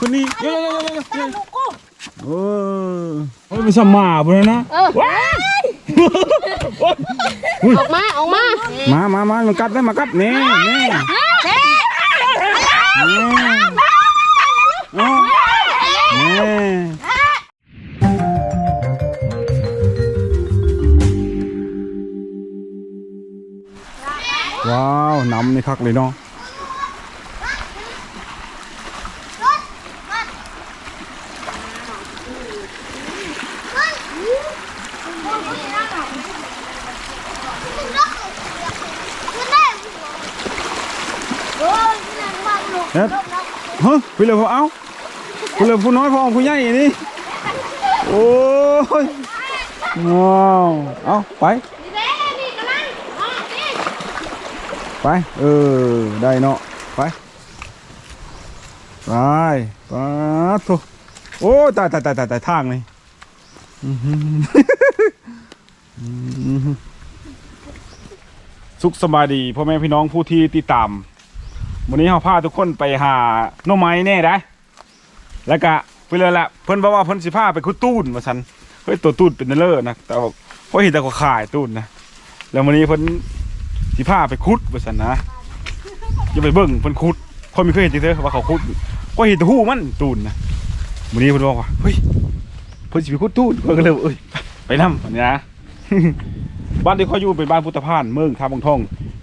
คนนี้เยอะๆลูกกูๆๆเออโอ้ยไม่สมาบ่เลยนะเออออกมาออกมามามามามันกัดได้มากัดนี่นี่เจ๊นี่อ๋อนี่ว้าวน้ำนี่คักเลยเนาะ เฮ็ฮะพี่เลยพอเอาพี่เลยผู้น้อยพอเอาผู้ใหญ่นี่โอ้ยว้าวเอาไปไปเออได้เนาะไปไปไปโถโอ้ตายตายตายตายตายทางนี่สุขสบายดีพ่อแม่พี่น้องผู้ที่ติดตาม วันนี้เราพาทุกคนไปหาหน่อไม้แน่ได้ แล้วก็ไปเลยละเพิ่นบอกว่าเพิ่นสิพาไปคุดตูนว่าซั่นเฮ้ยตัวตูนเป็นเนเลอร์นะแต่ว่าพอเห็นแต่ก็ขายตูนนะแล้ววันนี้เพิ่นสิพาไปคุดว่าซั่นนะอย่าไปเบิ่งเพิ่นคุดพอมีเคยเห็นจริงเด้อว่าเขาคุดก็เห็นแต่หูมันตูนนะวันนี้เพิ่นบอกว่าเฮ้ยเพิ่นสิไปคุดตูนเพิ่นก็เลยเอ้ยไปนำอันนี้นะบ้านที่เขาอยู่เป็นบ้านพุทธพานเมืองท่าบางทอง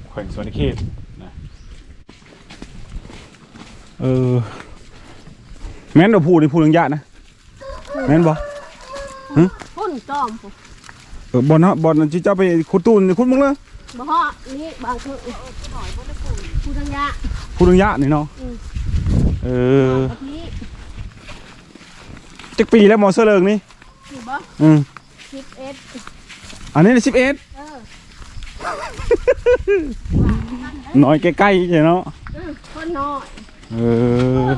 แขวงสวนเขต เออ แม่นเราพูดในพูดเรื่องยะนะ แม่นบ่พุ่นจอมเออบอลนะบอลนั่นที่เจ้าไปขุดตูนขุดมึงเลยบ่ฮอนี่บางคือผู้ทังยะพูดเรื่องยะนี่เนาะอืมเออกะทิจักปีแล้วหมอเสลิงนี่อยู่บ่อืมสิบเอ็ดอันนี้สิบเอ็ดเออน้อยใกล้ๆใช่เนาะอืมคนน้อย เออ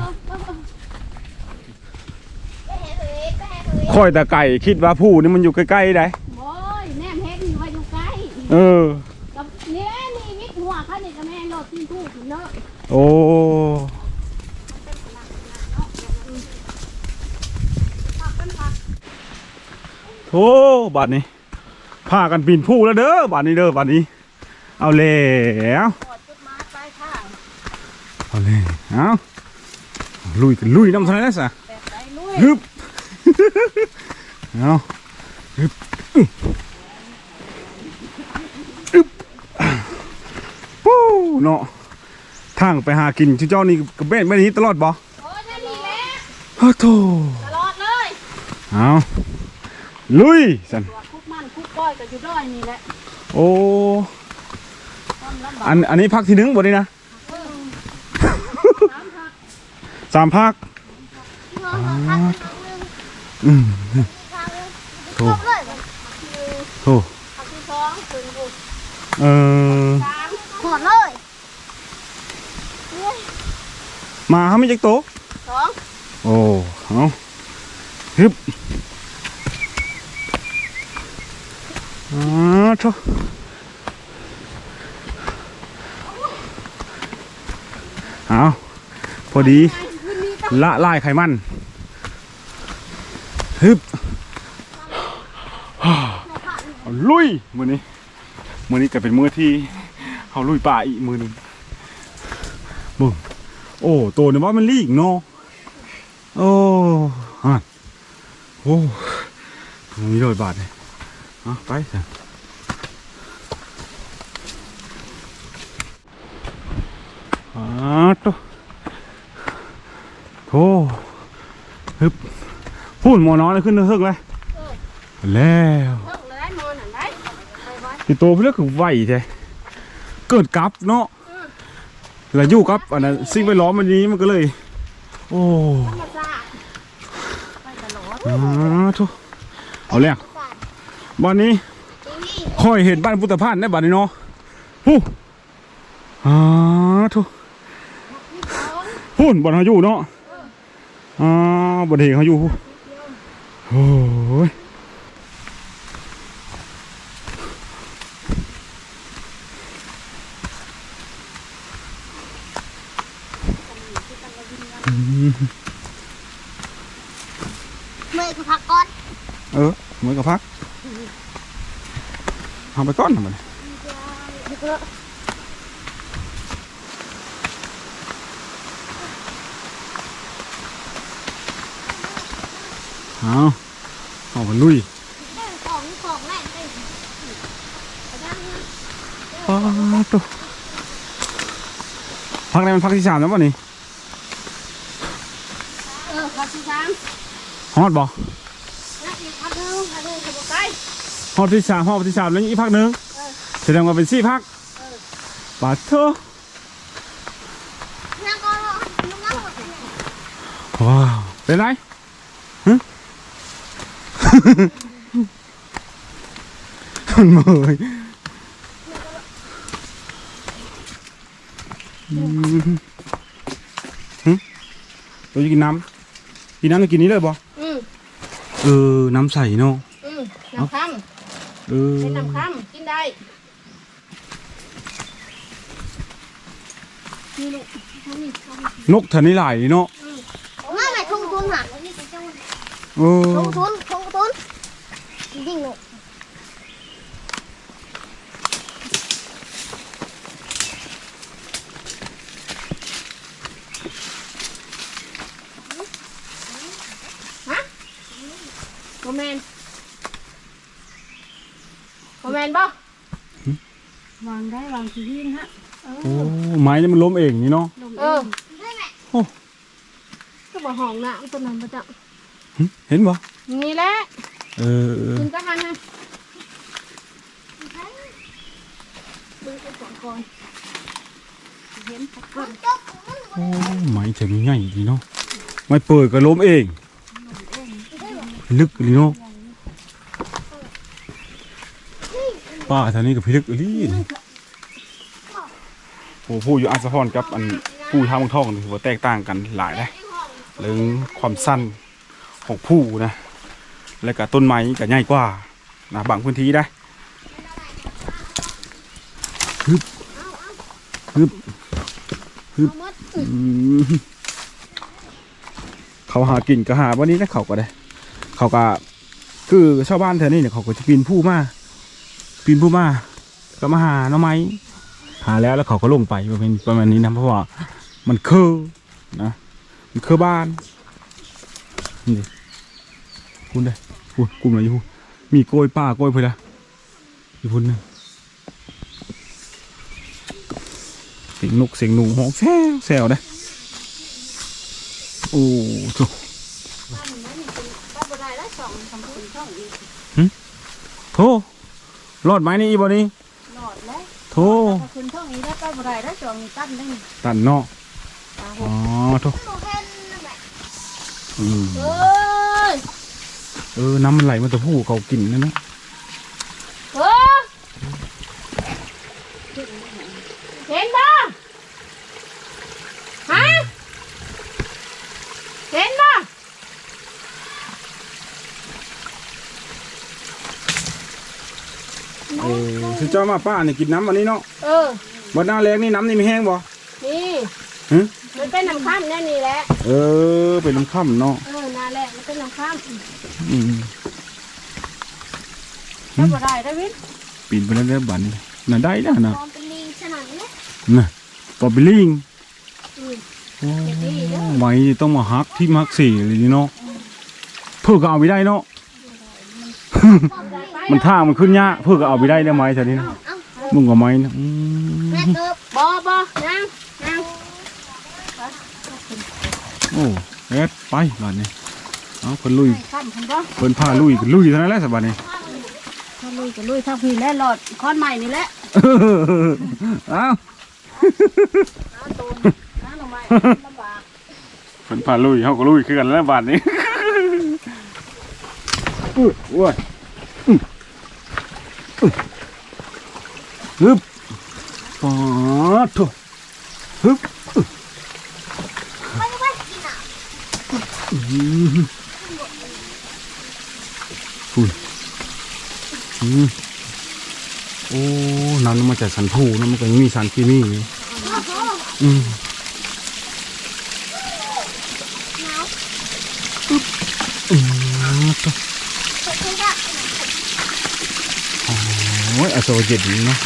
คอยแต่ไก่คิดว่าผู้นี่มันอยู่ใกล้ๆได้โอ้ยแนมเฮ็ดนี่ว่าอยู่ใกล้เออกับนี่นี่วิทย์หัวเขานี่ก็แม่นโลดทิ้งทูกเนาะโอ้โธ่บัดนี้พากันปีนผู้แล้วเด้อบัดนี้เด้อบัดนี้ เอาแล้ว กอดจุดมาปลายทาง เอาเลยเอาลุยกันลุยน้ำทะเลนะสะแบบไหนลุยฮึบเอาฮึบอึ๊บอึ๊บปู้เนาะทางไปหากินชื่อเจ้านี่กระเบ็ดไม่นี้ตลอดบ่โอ้ยนั่นนี่แหละฮะโธ่ตลอดเลยเอาลุยสันคุกมันคุกก้อยก็อยู่ด้อยนี่แหละโอ้อันอันนี้พักที่หนึ่งบ่นี่นะ น้ำผัก สามพักอืมโธ่โธ่ผักที่สองถึงบุกเออสามหมดเลยมาเขาไม่จักโตะสองโอ้เอาฮึบอ๋อโธ่เอาพอดี ละลายไขมันฮึบเอาลุยมือนี้มือนี้ก็เป็นมือที่เขาลุยป่าอีกมือหนึงบึ้งโอ้ตัวเนี่ยว่ามันลีกเนาะโอ้ฮะโอ้ตรงนี้ร้อยบาทเลยเอาไปสิอ่าตัว โธ่ฮึบพูดหมอนอนเลยขึ้นเฮือกเลยแล้วเลิกเลยมอนหันได้ไปไว้ที่โตเพื่อคือไหวใช่เกิดกับเนาะแล้วอยู่กับอันนั้นสิ่งแวดล้อมมันนี้มันก็เลย โอ้ธรรมชาติไปตลอดอ่าทุเอาแล้วบ้านนี้ค่อยเห็นบ้านพุทธพานได้บ้านนี้เนาะฮู้อ่าทุพูนบ้านเขาอยู่เนาะ อ่าบ้านเฮเขาอยู่โอ้ยเลยคือพักก่อนเออเหมือนกับพักเอาไปก้อนทำไม เอาเอาไปลุยเรื่องของของแรกเลยปาตัวพักในมันพักที่สามแล้วป่ะนี่เออพักที่สามฮอดบ่นะอีกพักหนึงพักหนึงขบวนไปฮอดที่สามฮอดที่สามแล้วอีกพักหนึ่งแสดงว่าเป็นสี่พักปาเถอะนางก็ลุงนั่งหมดเลยว้าวเป็นไรฮะ มันเมยอืมหึเราจะกินน้ำกินน้ำจะกินนี้เลยบ่อืมเออ น้ำใสเนาะอืมน้ำค่ำเออเป็นน้ำค่ำกินได้ นี่ลูกทำนี่ทำนี่นกเถานี้หลายเนาะ มาไหนทุ่งทุนค่ะเออทุ่งทุนทุ่งทุน ยิ่งหนูโมเมนโมเมนบ่ วางได้วางที่ดินฮะเอโอ้อไม้นี่มันล้มเองนี่เนาะเออได้ไหมก็บอกห้องน้ำตัวนั้นประจักหึเห็นบ่นี่แหละ เออเออ คุณก็หันนะดูไปสองคนเห็นสักคนโอ้ไม้เถานี้ใหญ่ดีเนาะไม้เปิดก็ล้มเอง ลึกเลยเนาะป้าเท่านี้กับพี่ลึกอีหลีนี่โอ้ผู้อยู่อัศพรกับอันผู้ทางเมืองทองนี่ถือว่าแตกต่างกันหลายนะเรื่องความสั้นของผู้นะ แล้วก็ต้นไม้ก็ใหญ่กว่านะบางพื้นที่ได้ฮึบฮึบฮึบอืมเขาหากินก็หาวันนี้นะเขาก็ได้ เขาก็คือชาวบ้านแถวนี้เนี่ยเขาก็จะปีนผู้มาปีนผู้มาก็มาหาหน่อไม้หาแล้วแล้วเขาก็ลงไปประมาณประมาณนี้นะเพราะว่ามันคือนะมันคือบ้านนี่คุณได้ พูดกลุ่มไหนอยู่พูดมีโกยป้าโกยเพื่อนละอยู่พุ่นหนึงเสียงนกเสียงหนูหองแซวแซวได้โอ้โหป้าบ่ได้แล้วสองสามคนช่องอีกโถรอดไหมนี่อีบอนี่หลอดแล้วโถถ้าคุณช่องนี้ได้ป้าบ่ได้แล้วสองตันได้ตันเนาะอ๋อโถอืม เอ้ยเออ น้ำมันไหลมาแต่ผู้เขากินนะเนาะเออเห็นบ่ฮะเห็นบ่เออสิเจ้ามาป้าเนี่ยกินน้ำวันนี้เนาะเออวันหน้าแรงนี่น้ำนี่ไม่แห้งบ่นี่ฮะ มันเป็นน้ำข้ามแน่นี่แหละเออ เป็นน้ำค่ำเนาะเออนาแหละมันเป็นน้ำข้ามอืมถ้าบ่ได้ได้วินปีนไปแล้วได้บันน่ะได้แล้วนะตอนเป็นลิงฉนันเลยน่ะปอบบิลลิงอืมโอ้เก็บดีเด้อไม้ต้องมาฮักที่มักสี่เลยนี่เนาะเพื่อก็เอาไปได้เนาะมันท่ามันขึ้นยากเพื่อก็เอาไปได้ได้ไหมแถวนี้นะเอ้ามึงกับไม้นะอืมแม่เติบบ่บ่นั่งนั่ง โอ้เอ็ดไปบ้านนี้เอาคนลุยข้ามพันบ่เพิ่นพาลุยก็ลุยเท่านั้นแหละสบายนี่ถ้าลุยก็ลุยถ้าพี่และหลอดค้อนใหม่นี่แหละเอ้าน้าตูนน้าหน่อไม้ลำบากเพิ่นพาลุยเฮาก็ลุยคือกันแล้วบาดนี้อุ้ยโอ้ยอื้ออื้อฮึบปาดโถฮึบ ไปไปกินอะ อื้อหืออุ้ยอืมโอ้น้ำมันมาจากสันผูนะมันก็ยังมีสารเคมีอยู่อืมอืมตัวขอบคุณค่ะโอ้ยอโซเจ็นเนาะ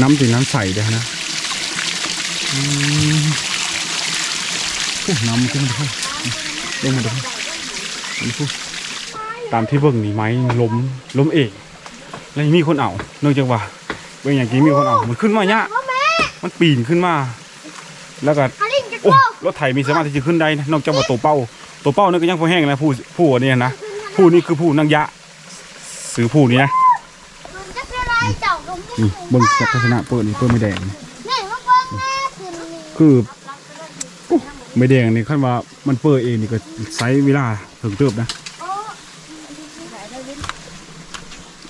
น้ำตีน้ำใสเด้นะอืมโอ้น้ำมันขึ้นมาด้วย ลงมาด้วยนี่พูตามที่เบิ่งนี่ไม้ล้มล้มเองแล้วยังมีคนเอาเนื่องจากว่าเบิ่งอย่างกี้มีคนเอามันขึ้นมาเนี่ยพ่อแม่มันปีนขึ้นมา แล้วก็ฮาริงจะโอ้โก้รถไถมีสามารถที่จะขึ้นได้นะนอกจากว่าตัวเป้า ตัวเป้านี่ก็ยังพอแห้งนะผู้ผู้อันนี้นะผู้นี่คือผู้นางยะสือผู้นี้นะมันจะเป็นอะไรเจ้ากับมึงนี่เบิ่งลักษณะเปิดนี่เปิดไม่แดงนี่นี่มาเบิ่งแม่คืนนี้คือโอ้ ไม่แดงนี่ขั้นว่ามันเปิดเองนี่ก็ใช้เวลาถึงเติบนะ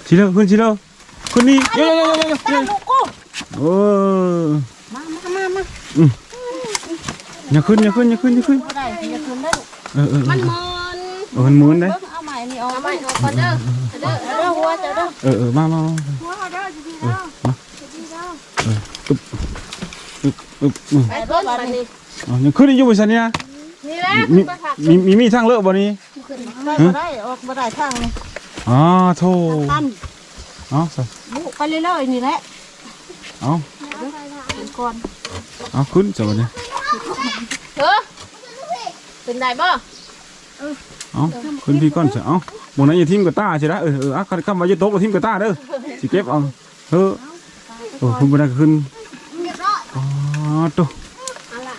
ชิเลอร์ขึ้นชิเลอร์ขึ้นนี่เยอะๆๆๆตาลูกกูๆเออมามามามาอย่าขึ้นอย่าขึ้นอย่าขึ้นอย่าขึ้นได้อย่าคืนได้เออเออมันมอนเออมันมุนได้เอาใหม่นี่เอาใหม่ออกก่อนเด้อเด้อเด้อหัวเจ้าเด้อเออเออมามามาหัวเด้อดีๆเด้อมาดีๆเด้ออึบอึบอึบไปเบิ่งบัดนี้ อ๋อยังขึ้นอยู่บนสันนี่นะนี่แหละมีมาผักมีมีมีทางเลิกบ่นี้ได้บ่ได้ออกบ่ได้ทางนี่อ๋อโธ่ตันเอ๋อบุไปเรื่อยๆนี่แหละเอาเป็นก่อนเอาขึ้นจ้ะวันนี้เออเป็นได้บ่เอาขึ้นพี่ก้อนจ้ะเอาบนนั้นอย่าทิ่มกับตาใช่ไหมเออเอออะคำว่าจะโต๊ะกับทิ่มกับตาเด้อสิเก็บเอาเออโอ้ขึ้น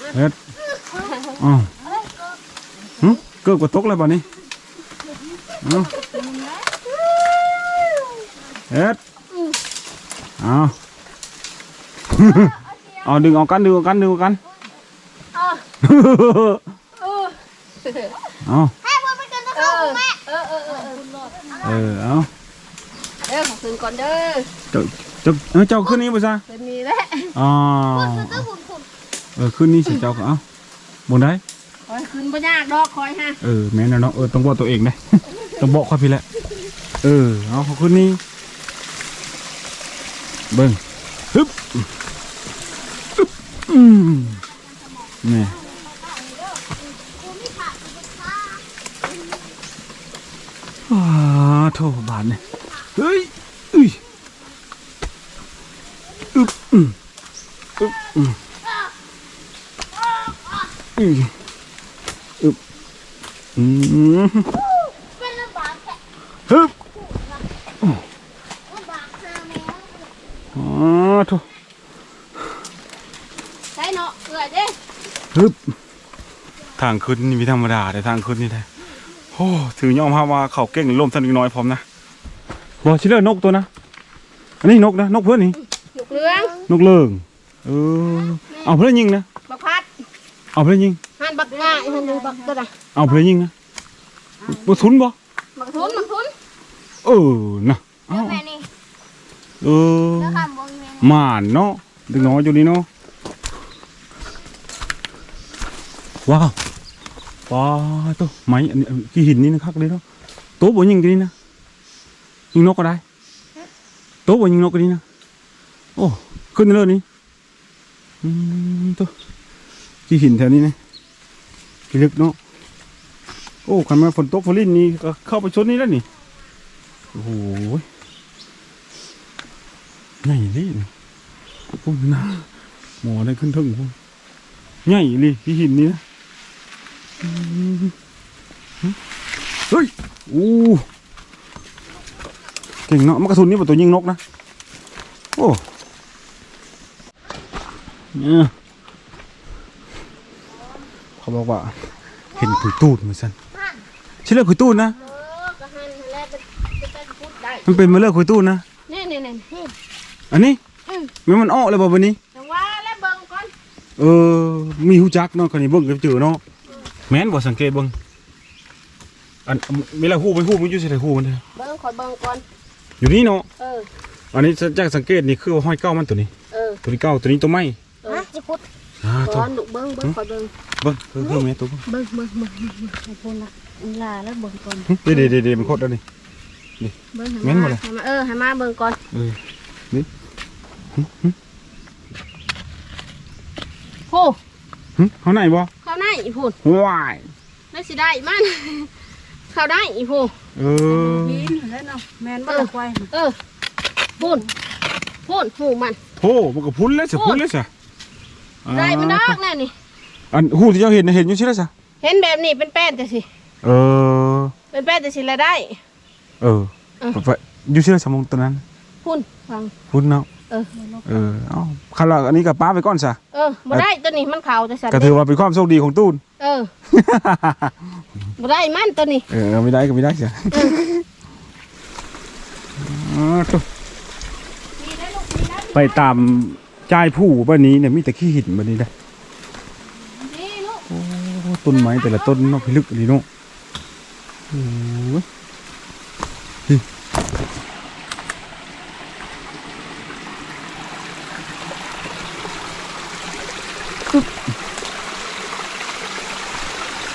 บนนั้นก็ขึ้นเรียบร้อยอ๋อตัวเฮ็ดอ๋อหึเกิดกับตกเลยบ่นี้เอาเฮ็ดเอาเอาดึงเอากันดึงเอากันดึงเอากันเอาให้พวกมันกันตะเข้าแม่เออเออเออเออเอาเด้อขอคืนก่อนเด้อเจ้าเจ้าเออเจ้าขึ้นนี่ป่ะจ๊ะเป็นนี่แหละอ๋อคือตื้อหุ่นหุ่น เออขึ้นนี่สิเจ้าก็เอาบนได้คอยคืนบ่ยากดอกคอยฮะเออแม่นนะเนาะเออต้องบอกตัวเองได้ ต้องบอกค่อยพี่แหละเออเอาเขาขึ้นนี่เบิ้งฮึบอึ๊บอืมนี่ว้าโถบาทเนี่ยเฮ้ยอุ้ยอึ๊บอืมอึ๊บ อืมอืมอึ๊บอืมเป็นลำบากแค่ฮึบลำบากหาแมวอ๋อโถใช่เนาะเอื้อยเด้ฮึบทางขึ้นนี่มีธรรมดาแต่ทางขึ้นนี่แท้โอ้ถือยอมรับว่าเขาเก่งลมสันนิดน้อยพร้อมนะบอชิเลอร์นกตัวนะอันนี้นกนะนกเพื่อนนี่ลูกเรืองนกเลิงเออเอาเพื่อนยิงนะบักพัด เอาเพื่อนยิงหันบักง่ายหันดูบักตัวน่ะเอาเพื่อนยิงนะบ่ทุนบ่บักทุนบักทุนเออนะเอาแม่นี่เออแล้วคำบอกแม่หมานเนาะเด็กน้อยอยู่นี่เนาะว้าวว้าวตัวไม้อันนี้กี่หินนี่นะครับเลยเนาะโต๊ะบ่ยิงกันนี่นะยิงนกก็ได้โต๊ะบ่ยิงนกกันนี่นะโอ้ขึ้นเลยนี่อืมตัว กี่หินแถวนี้นะกี่ลึกเนาะโอ้ขันมาฝนตกฝนลินนี่ก็เข้าไปชนนี่แล้วนี่โอ้โหใหญ่เลยนี่พวกนี้นะหมอได้ขึ้นถึงพวกใหญ่เลยที่หินนี่นะเฮ้ยโอ้เก่งเนาะมันกระสุนนี่เป็นตัวยิงนกนะโอ้เนี่ย เขาบอกว่า เห็นขุยตูดเหมือนกันใช่เรื่องขุยตูดนะเออก็หันแล้วเป็นเป็นพูดได้มันเป็นมาเรื่องขุยตูดนะนี่นี่นี่อันนี้มันมันอ้อเลยบ่วันนี้จังว่าแล้วเบิ่งก่อนเออมีหูจักเนาะคนนี้เบิ่งก็เจอเนาะแม่นบ่สังเกตเบิ่งอันเวลาหูไปหูมันอยู่ใส่หูมันเด้อเบิ่งขอยเบิ่งก่อนอยู่นี่เนาะเอออันนี้จากสังเกตนี่คือว่าห้อยเก้ามันตัวนี้เออตัวนี้เก้าตัวนี้ตัวไม้เออจะพุดอ่าตัก่วอนลูกเบิ่งเบิ่งขอยเบิ่งเบิ่งเพิ่มเพิ่มแม่ตัวเบิ่งเบิ่งเบิ่งเบิ่งเบิ่งเบิ่งให้พูดละลาแล้วเบิ่งก่อนหึเดี๋ยวเดี๋ยวเดี๋ยวเดี๋ยวมันโคตรแล้วนี่ เบิ่งแม่ให้นบ่มาล่ะ ให้มาเออให้มาเบิ่งก่อนเออโอ้หึเขาไหนบ่เข้าในพูดว้ายได้สิได้มัน เข้าได้อีโพเออปีนแล้วเนาะแม่นบ่ละควายเออพูนพูนหูมันโหมันก็พุ่นแล้วสิพุ่นแล้วสิได้มันดอกแน่นี่ อันหูที่เจ้าเห็นน่ะเห็นอยู่ใช่ไหมจ๊ะเห็นแบบนี้เป็นแป้นแต่สิเออ เป็นแป้นแต่สิละได้ เออไปอยู่ใช่ไหมสมองตัวนั้นพูนฟัง พุ่นเนาะเออ เออเอ้าคันละอันนี้กับป้าไปก่อนซะเออบ่ได้ตัวนี้มันขาวแต่สัตว์ก็ถือว่าเป็นความโชคดีของตูน เออบ่ได้มันตัวนี้ เออไม่ได้ก็ไม่ได้จ้ะอ๋อตุ๊ไปตามจ่ายผู้บ้านนี้เนี่ยมีแต่ขี้หินบ้านนี้ได้นี่ลูกโอ้ ต้นไม้แต่ละต้นเนาะพิลึกดีเนาะโอ้ยนี่อึ๊บ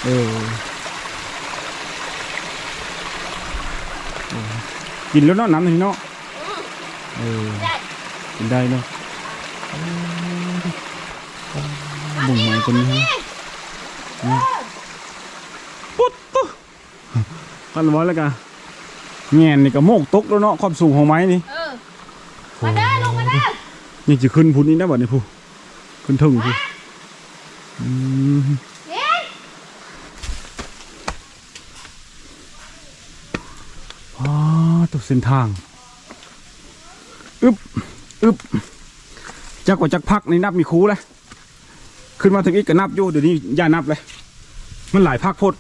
เออโอ้กินแล้วเนาะน้ำนี่เนาะเออได้กินได้เนาะบุ่งไม้ต้นนี้ฮะ นี่ปุ๊ดตุ๊กันไว้แล้วกันแง่นนี่ก็โมกตกแล้วเนาะความสูงของไม้นี่เออมาเด้อลงมาเด้อยังจะขึ้นพุ่นนี่นะบัดนี้ผู้ขึ้นถึงผู้อืมเอ๊ะอ๋อตัวเส้นทางอึบอึบจักว่าจักพักนี่นับมีครูเลยขึ้นมาถึงอีกก็นับอยู่เดี๋ยวนี้อย่านับเลย มันหลายพักโพด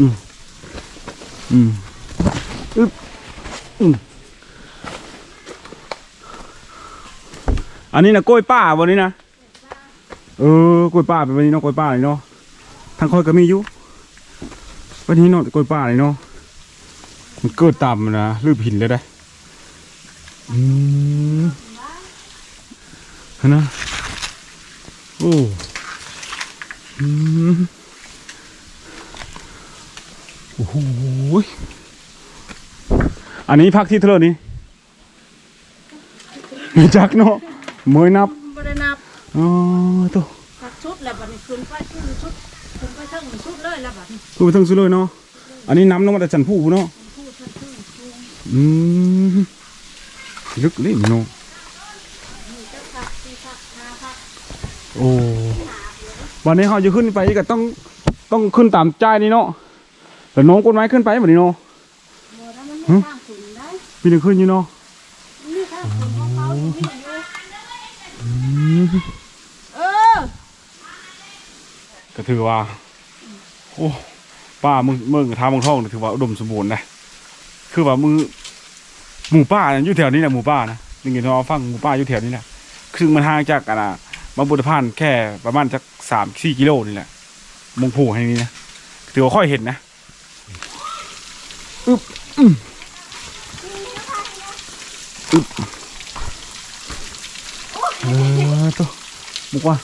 อืมอืมอึบอืมอันนี้นะกล้วยป้าวันนี้นะเออกล้วยป้าเป็นวันนี้เนาะกล้วยป้าเลยเนาะทางคอยก็มีอยู่วันนี้เนาะกล้วยป้าเลยเนาะมันเกิดต่ำนะลืบหินเลยได้อืมนะโอ้อืม อ้โหยอันนี้พักที่เท่าไหร่นี่ไม่จักเนาะเมยนับบ่ได้นับอ๋อตัวตัดชุดแล้วบัดนี้ขึ้นไปขึ้นชุดขึ้นไปเทั้งชุดเลยแล้วบัดนี้คือไปทั้งสุดเลยเนาะอันนี้น้ำน้ำมาแต่จันผู้เนาะอืมลึกนี่เนาะโอ้วันนี้เขาจะขึ้นไปก็ต้องต้องขึ้นตามใจายนี่เนาะ แต่น้องกฎหมายขึ้นไปแบบนี้เนาะบ่แล้วมันมีทางขึ้นได้พี่นึงขึ้นอยู่เนาะมีทางขึ้นของเขาอยู่นี่อยู่อืมเออก็ถือว่า โอ้ป้ามึงเมืองทางเมืองท่องนี่ถือว่าอุดมสมบูรณ์นะคือว่ามือหมู่ป้าเนี่ยอยู่แถวนี้แหละหมู่ป้านะนี่ไงเราฟังหมู่ป้าอยู่แถวนี้แหละคือมันห่างจากอะนะมาบุตรพานแค่ประมาณจักสามสี่กิโลนี่แหละมงผูให้นี่นะถือว่าค่อยเห็นนะ อึ๊บอืมอึ๊บเออตัวบอกว่า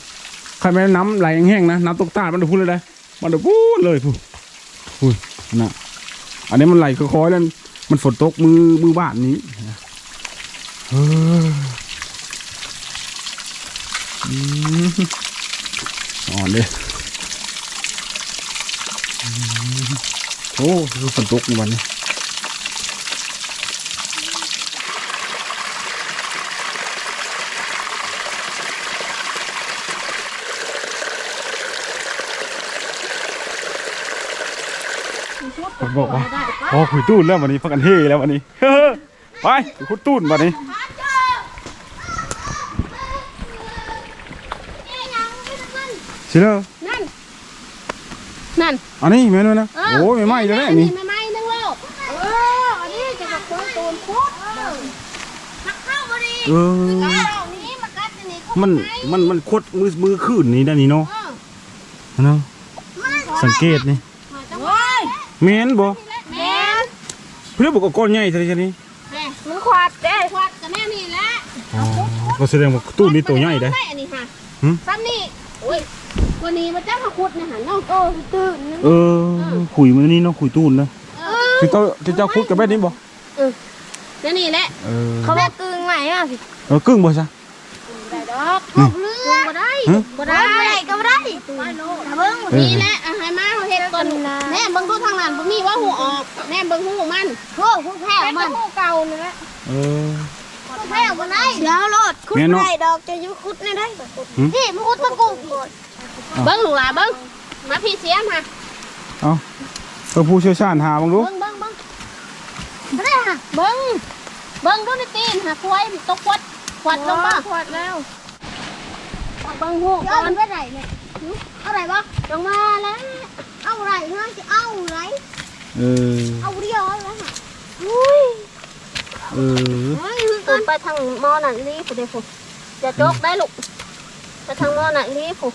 ใครไม่น้ำไหลแห้งๆนะน้ำตกตาดมันจะพูดเลยได้มันจะพูดเลยพูดพูดนะอันนี้มันไหลค่อยๆแล้วมันฝนตกมือมือบ้านนี้เอออืมอ่อนเลย โอ้คือฝนตกวันนี้ผมบอกว่าพอขุยตู้นแล้ววันนี้พักกันเฮ่แล้ววันนี้ไปขุดตู้นวันนี้นี่ยังไม่ทันมันเชื่อนั่นนั่น อันนี้แม่นวะนะเออโอ้ยไม่ไหม้เลยนะอันนี้ไม่ไหม้นึงแล้วเออ อันนี้จะแบบคนตูนพุดหักเข้าพอดีเออ เอานี้มากัดอันนี้เข้ามันไปมัน มันคดมือ มือขึ้นนี่ด้านนี้เนาะเออเนาะ สังเกตนี่โอ้ยแม่นบ่แม่นเพื่อบอกว่าก้อนใหญ่ใช่ไหมนี่แม่มันขวาดเด้ควัดกับแม่นี่แหละอ๋อก็แสดงว่าตู้นี้ตัวใหญ่ได้ไม่อันนี้ค่ะหึ ซ้ำนี่โอ้ย วันนี้มาจ้างมาขุดนะฮะน้องโตตื่นนึงเออขุยมันนี่เนาะขุยตู้นนะเออที่เจ้าที่เจ้าคุดกับแบบนี้บ่นี่นี่แหละเออเขาบอกกึ่งไหนอะสิเออกึ่งบ่ซะได้ดออกทุบเรือบ่ได้ฮะบ่ได้บ่ได้ก็บ่ได้ถ้าเบิ่งนี่แหละอาหารมาเฮ็ดก่อนแน่เบิ่งดูทางนั้นบ่มีว่าหูออกแน่เบิ่งหูมันโอ้หูแพ้มันหูเก่านี่แหละเออหูแพ้บ่ได้เดี๋ยวโลดขุดแม่นเนาะได้ดอกจะอยู่ขุดนี่ได้หืมพี่มาขุดตะกู เบิ่งลูกหลานเบิ่งมาพี่เสียมค่ะเอาเพื่อผู้เชี่ยวชาญหาบ้างดูเบิ่งเบิ่งเบิ่งบ่ได้ค่ะเบิ่งเบิ่งดูในตีนหาควายตกขวดขวดลงบ่ขวดแล้วเบิ่งหูก่อนไปไหนเนี่ยเอาไหนบ่ลงมาแล้ว เอาไหนเนาะสิเอาไหนเออ เอาเดียวแล้วค่ะอุ้ยเออเฮ้ยเกินไปทางมอนั่นรีผู้เดียวผู้อย่าโจกได้ลูกไปทางมอนั่นรีผู้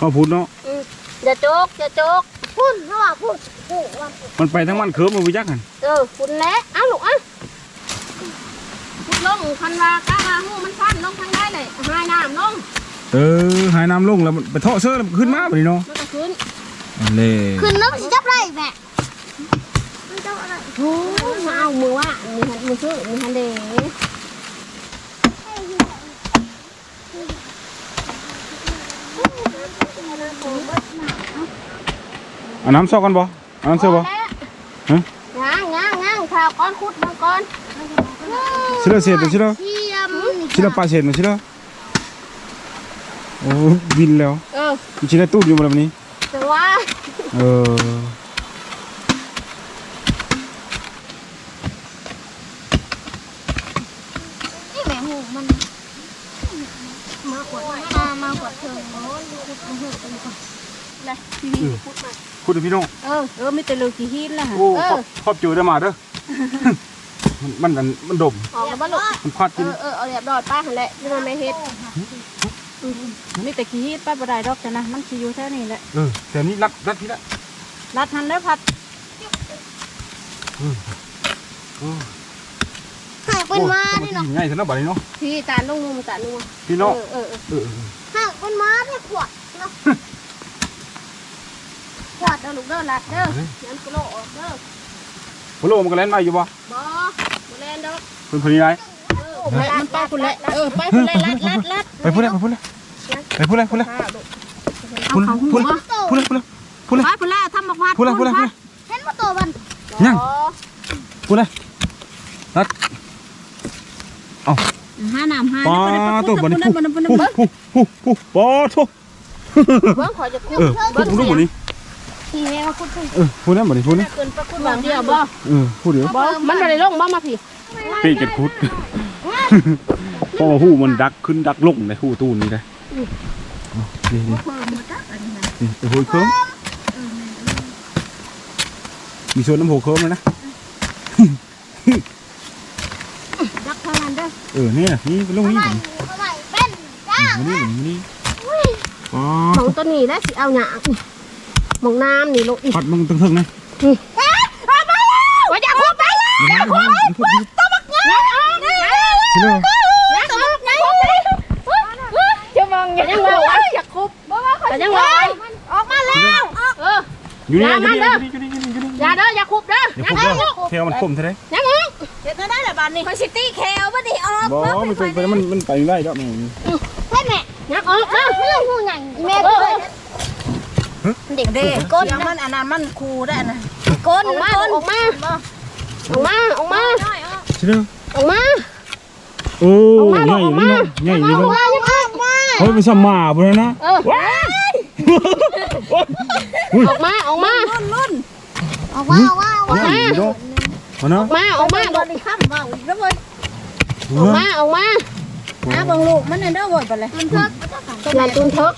เข้าพุทธเนาะอืมอย่าโจกอย่าโจกพุ่นเขาว่าพุ่นพุ่นว่าพุ่นมันไปทั้งมันเคิร์ฟมันไปยักกันเออพุ่นแล้วเอาลูกอะพุ่นลงคันว่าก้ามาหูมันสั้นลงทางได้เลยหายน้ำลงเออหายน้ำลงแล้วมันไปเทาะเสื้อแล้วมันขึ้นมาแบบนี้เนาะมันก็ขึ้นเล่ขึ้นแล้วมันจับได้แม่มันจับอะไรโอ้ยมาเอามือว่ะมีหันมือซื้อมีหันเด เอาน้ำซอกกันบ่เอาน้ำเสื้อบ่ฮะง้างง้างง้างข่าวก้อนคุดมังกรชิลเศษตัวชิลเทียมชิลปลาเศษตัวชิลโอ้บินแล้วเออมันชิลตู้อยู่แบบนี้แต่ว่าเออ นี่แม่หูมันมากดมามากดเถิงโอ้ยคุดมันหูกันก่อน เลยคุดมาคุณพี่น้องเออเออมีแต่เลือกกี่หินล่ะโอ้ขอบขอบจูได้มาเด้อมันมันมันดมออกแล้วบ้าลูกมันพัดเอกินอเออเอาเรียบร้อยป้าหันแหละนี่มันไม่เฮ็ดมีแต่กี่หินป้าบ่ได้ดอกจ้ะนะมันสิอยู่แค่นี้แหละเออแต่นี้รัดรัดที่ละรัดทันแล้วพัดหากเป็นมานี่เนาะง่ายสนับบัดนี้เนาะพี่ตาลุงมุมตาลุงพี่น้องเออเออเออหากเป็นมาเนี่ยขวดเนาะ ขวดเด้อลูกเด้อลัดเด้อยันกโลออกเด้อพะโลมันก็เล่นมาอยู่บ่บ่บ่แล่นเด้อเพิ่นพอดีไรมันไปพุ่นแหละเออไปพุ่นแหละรัดรัดรัดไปพูดเลยไปพูดเลยไปพูดเลยพูดเลยพูดเลยพูดเลยพูดเลยพูดเลยพูดเลยไปพุ่นแหละทำบักวัดพูดเลยพูดเลยพูดเลยเห็นบ่ตัวมันยังพูดเลยรัดหาน้ำหาปอตัวบนนี้พุ่ปุ๊นบพุ่นปุ๊พุ่บนปุ๊บปุ๊บปุ๊บปอทุกเบิ่งขอจะคุดเออปุ๊บรู้บนนี้ พี่แม่มาคุดคุดเออพูดเลยบนนี้พูดเลยเกินไปคุดบางเดียวบ่เออพูดเดี๋ยวบ่มันบ่ได้ลงบ่มาพี่ปีเก็ดคุดเพราะว่าหูมันดักขึ้นดักลงในหูตูนนี่เลยนี่นี่นี่ไปหูเคิมมีส่วนน้ำหูเคิมเลยนะรักเท่านั้นเด้อเออเนี่ยนี่เป็นลูกนี่ใหม่ผมใหม่เป็นจ้ามานี่มานี่อ๋อของตัวนี้แล้วสิเอาหยาห มองน้ำนี่ลูกอีกพัดมึงตึงๆนะว่าอย่าคุดไปอย่าคุดตัวบักใหญ่ชิโร่ตัวบักใหญ่จะมองอย่ายังว่าอย่าคุบแต่ยังว่าออกมาแล้วเอออยู่นี่อย่าอยู่มานี่เด้ออยู่นี่อยู่นี่อยู่นี่อย่าเด้ออย่าคุบเด้ออย่าคุบเด้อเทวมันคมเท่าไรยังอีกเฮ็ดได้แหละบานนี้คอนซิตี้แคลบ่ได้ออกบ่มันเป็นไปมันมันไปไล่แล้วแม่ใช่แม่ยักออกเด้อเรื่องหูใหญ่แม่ เด็กเด้ก้นยังมันอันนั้นมันคูได้นะก้นออกมาออกมาออกมาออกมาชิโร่ออกมาโอ้ใหญ่อยู่นี่เนาะใหญ่อยู่นี่ออกเนาะมาออกมาเฮ้ยมันสมาบ่เลยนะเออออกมาออกมาออกมาออกมาออกใหญ่มาอยู่เนาะมาอเนาะอกมาออกมาบ่ได้ค้ำว่าอีกแล้วเว้ยออกมาออกมาอะเบิ่งลูกมันน่ะเด้อเว้ยไปเลยตุนเถิกอย่าตุนเถิก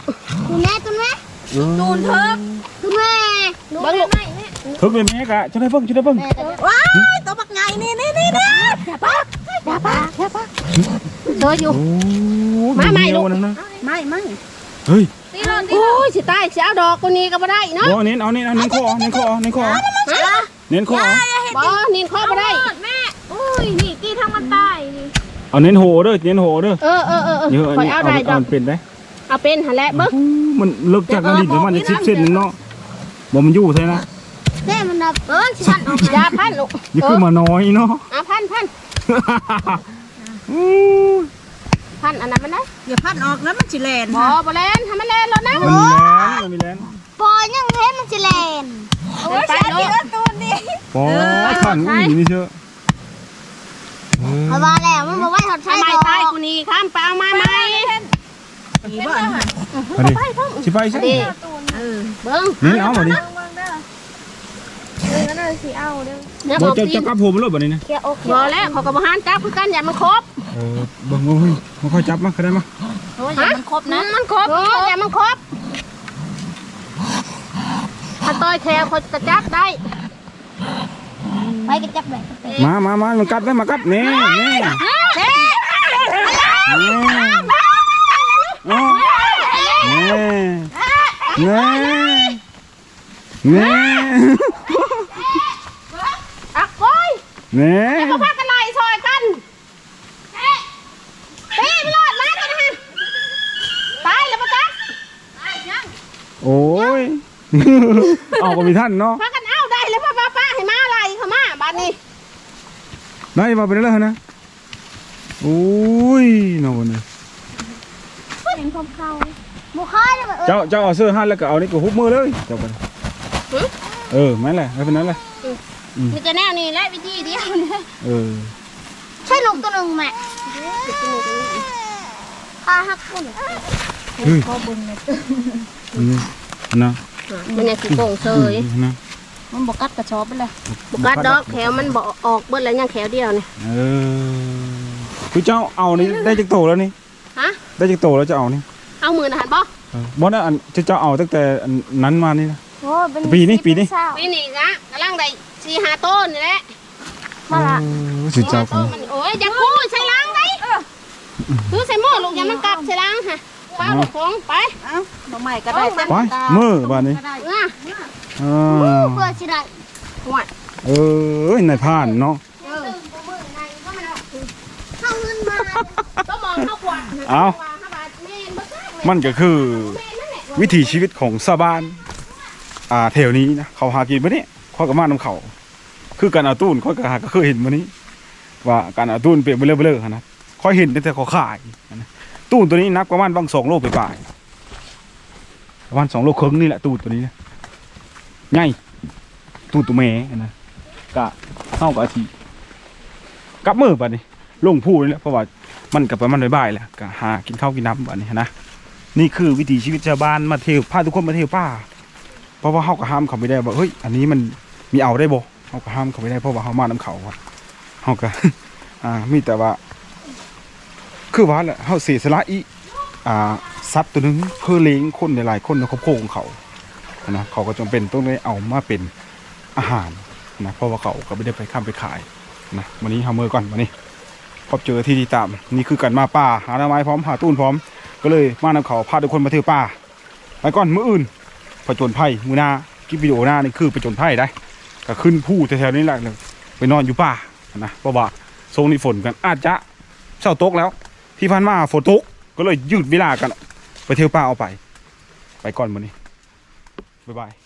ตุนแม่ตุนแม่ ตูนเถอะตุนแม่บังลูกเถอะเป็นแม่กะจะได้เบิ่งจะได้เบิ่งว้ายตัวบักใหญ่นี่นี่นี่นี่อย่าปากอย่าปากอย่าปากเธออยู่โอ้มาใหม่ลูกนั่นนะไม่ไม่เฮ้ยโอ้ยสิตายสิเอาดอกคนนี้ก็บ่ได้เนาะบ่เน้นเอาเน้นเอาเน้นคอเน้นคอเน้นคอฮะเน้นคอบ่นินข้อบ่ได้แม่โอ้ยนี่ตีทางมันตายนี่เอาเน้นโหเด้อเน้นโหเด้อเออเออเออเยอะอันคอยนี้เอาเอาได้ดเอาอกเป็นได้ เอาเป็นหั่นแหละเบิ่งมันเลิกจากนาดินแล้วมันจะ10เส้นนึงเนาะบ่มันอยู่ใช่นะแม่มันนับเอิ้นสิพันออกยาพันลูกอย่าขึ้นมาน้อยเนาะอะพันพันอู้พันอันนั้นมันนะอย่าพัดออกแล้วมันสิแลนบ่บ่แล่นให้มันแล่นแล้วนะมันมีแลนมันมีแลนปอยยังเห็นมันจะแลนโอ้ยไปโลดตัวนี้ปอขันอุ้ยนี่เชื่อเออเอามาแล้วมันบอกว่าเขาใช้ใช่ดอกใต้กูนี่ข้ามไปเอาไม้ไม้ อีบ่อันนั้นอันนี้สิไปใช่ดิเออเบิ้งนี่เอามาดิก็เลยสิเอาเด้อเนี่ยบ่บอกจะปีจะกลับผมรถบ่นี้นะแกโอเคบ่แล้วเขาก็บ่หานจับคือกันอย่ามันครบเออเบิ่งบ่เฮ้ยบ่ค่อยจับมาก็ได้มาโอ้ยอย่ามันครบนะ มันครบอย่ามันครบถ้าต้อยแควเขาจะจับได้ไปกันจับเลยมามามามันกัดได้มากัดนี่นี่นี่อ๋อนี่ นี่นี่อักโอ้ยนี่เขาพากันไล่ซอยกันตีไปรอดมากันฮะตายแล้วปะจ๊ะโอ้ยเอาก็มีท่านเนาะพากันเอาได้แล้วป้าป้าป้าให้มาไล่เขามาบ้านนี้ได้มาเป็นแล้วนะโอ้ยน้องนี่เห็ นความเขาบุคคลเลยแบบเจ้าเจ้าเอาเสื้อหันแล้วก็เอานี่ก็หุบมือเลยเจ้าไปเออแม่นแหละไม่เป็นนั้นแหละมีแต่แนวนี้และวิธีเดียวเนี่ยเออใช่นกตัวหนึ่งแม่ปลาฮักคุณเฮ้ยอืมนะมันยังสิโป่งเซยนะมันบ่กัดกระชอบไปเลยบุกัดดอกแขวมันบอกออกเบิ้ลแล้วยังแขวเดียวนี่เออคือเจ้าเอานี่ได้จักโตแล้วนี่ ฮะได้จักโตแล้วจะเอานี่เอามือนะหันบ่เออบ่นะอันจะเจ้าเอาตั้งแต่อันนั้นมานี่นะ โอ้เป็นปีนี้ปีนี้ เศร้าปีนี้กะกำลังได้สี่ห้าต้นนี่แหละมาละเออสิเจ้าต้นมันโอ้ยอย่าคู่ใส่ล้างได้คือใส่หม้อลูกอย่ามันกลับใส่ล้างค่ะป้าลูกของไปเอ้าบ่ใหม่ก็ได้เส้นไปมือบ้านนี้เอออ่าเพื่อสิได้ห่วยเออในผ่านเนาะเข้าเงินมา ก็มองเข้าขวดเอาห้าบาทแม่นบ่ซักเลยมันก็คือแม่นั่นแหละวิถีชีวิตของชาวบ้าน อ่าแถวนี้นะเขาหากินมาเนี่ยเขาก็มานํเขา คือการเอาตู้นเขาก็หาก็เคยเห็นมานี้ ว่าการเอาตู้นเปรียบเบลอเบลอๆนะค่อยเห็นตั้งแต่เขาขายนะตู้นตัวนี้นักประมาณบางสองโลไปปลายๆประมาณสองโลครึ่งนี่แหละตู้นตัวนี้นะใหญ่ตู้ตัวแม่นะกะเข้ากับอาชีกลับมือบัดนี้ลงพูนี่แหละเพราะว่า มันกับประมาณบ่ายๆแหละก็หากินข้าวกินน้ำแบัดนี้นะนี่คือวิถีชีวิตชาวบ้านมาเที่ยวพาทุกคนมาเที่ยวป่าเพราะว่าเขาก็ห้ามเขาไม่ได้ว่าเฮ้ยอันนี้มันมีเอาได้บ่เขาก็ห้ามเขาไม่ได้เพราะว่าเขามาน้ำเขาอะเขาก็อ่ามีแต่ว่า คือว่าแหละเขาเสียสละอีอ่าสัตว์ตัวหนึงเพื่อเลี้ยงคนหลายๆคนในครอบครัวของเขานะเขาก็จำเป็นต้องได้เอามาเป็นอาหารนะเพราะว่าเขาก็ไม่ได้ไปข้ามไปขายนะวันนี้เฮามือก่อนวันนี้ พบเจอที่ที่ตามนี่คือการมาป่าหาหน่อไม้พร้อมหาตู้นพร้อม ก็เลยมานำเขาพาทุกคนมาเที่ยวป่าไปก่อนมื้ออื่นผจญภัยมือหน้าคลิปวิดีโอหน้านี่คือผจญภัยได้ก็ขึ้นผู้แถวๆนี้แหละไปนอนอยู่ป่านะเพราะว่าทรงนี้ฝนกันอาจจะเช้าตกแล้ว ที่พันมาฝนตกก็เลยยืดเวลากัน ไปเที่ยวป่าเอาไป ไปก่อนมื้อนี้บ๊ายบาย